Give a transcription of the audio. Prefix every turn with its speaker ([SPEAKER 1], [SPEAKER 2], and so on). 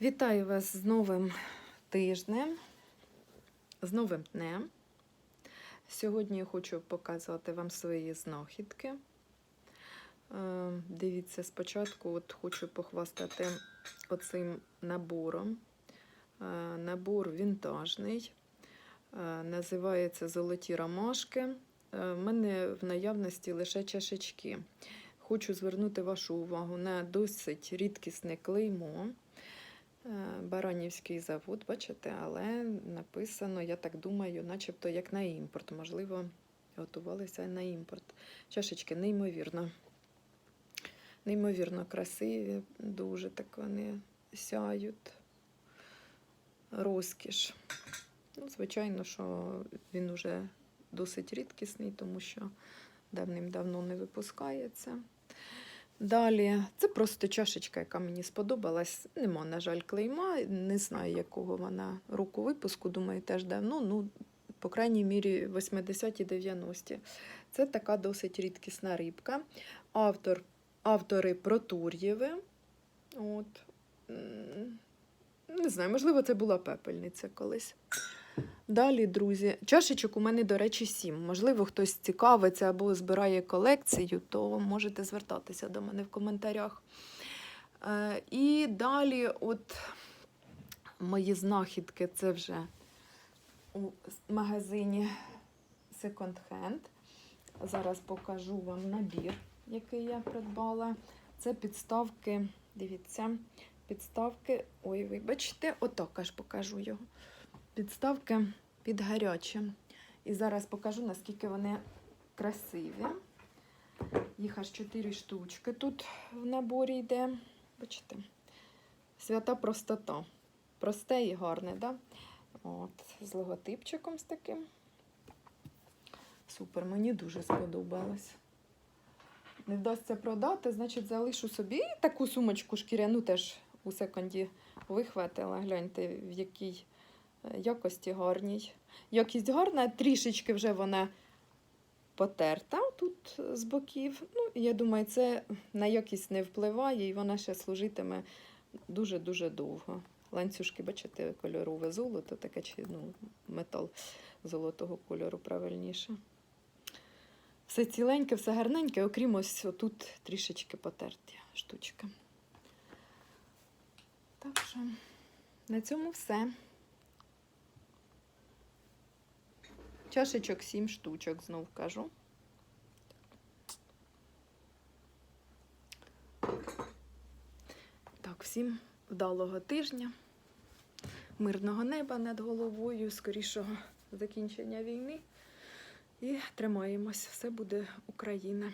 [SPEAKER 1] Вітаю вас з новим тижнем, з новим днем. Сьогодні я хочу показувати вам свої знахідки. Е, Дивіться, спочатку от хочу похвастати оцим набором. Е, Набор вінтажний, е, називається Золоті ромашки. В мене в наявності лише чашечки. Хочу звернути вашу увагу на досить рідкісне клеймо. Е, Баранівський завод, бачите, але написано, я так думаю, начебто як на імпорт. Можливо, готувалися на імпорт. Чашечки неймовірно. Неймовірно красиві, дуже так вони сяють. Розкіш. Ну, звичайно, що він уже досить рідкісний, тому що давним-давно не випускається. Далі, це просто чашечка, яка мені сподобалась. Нема, на жаль, клейма. Не знаю, якого вона року випуску. Думаю, теж давно. Ну, по крайній мірі, 80-ті, 90-ті. Це така досить рідкісна рибка. Автор, автори Протур'єви. От. Не знаю, можливо, це була пепельниця колись. Далі, друзі, чашечок у мене, до речі, сім. Можливо, хтось цікавиться або збирає колекцію, то можете звертатися до мене в коментарях. Е, і далі, от мої знахідки, це вже у магазині Second Hand. Зараз покажу вам набір, який я придбала. Це підставки, дивіться, підставки. Ой, вибачте, отак аж покажу його підставки під гаряче. І зараз покажу, наскільки вони красиві. Їх аж 4 штучки тут в наборі йде. Бачите? Свята простота. Просте і гарне, да? От, з логотипчиком з таким. Супер, мені дуже сподобалось. Не вдасться продати, значить, залишу собі таку сумочку шкіряну теж у секонді вихватила. Гляньте, в якій якості гарній. Якість гарна, трішечки вже вона потерта тут з боків. Ну, я думаю, це на якість не впливає і вона ще служитиме дуже-дуже довго. Ланцюжки, бачите, кольорове золото, таке чи ну, метал золотого кольору правильніше. Все ціленьке, все гарненьке, окрім ось тут трішечки потерті штучки. Так що на цьому все. Чашечок 7 штучок, знов кажу. Так, всім вдалого тижня, мирного неба над головою, скорішого закінчення війни. І тримаємось. Все буде Україна.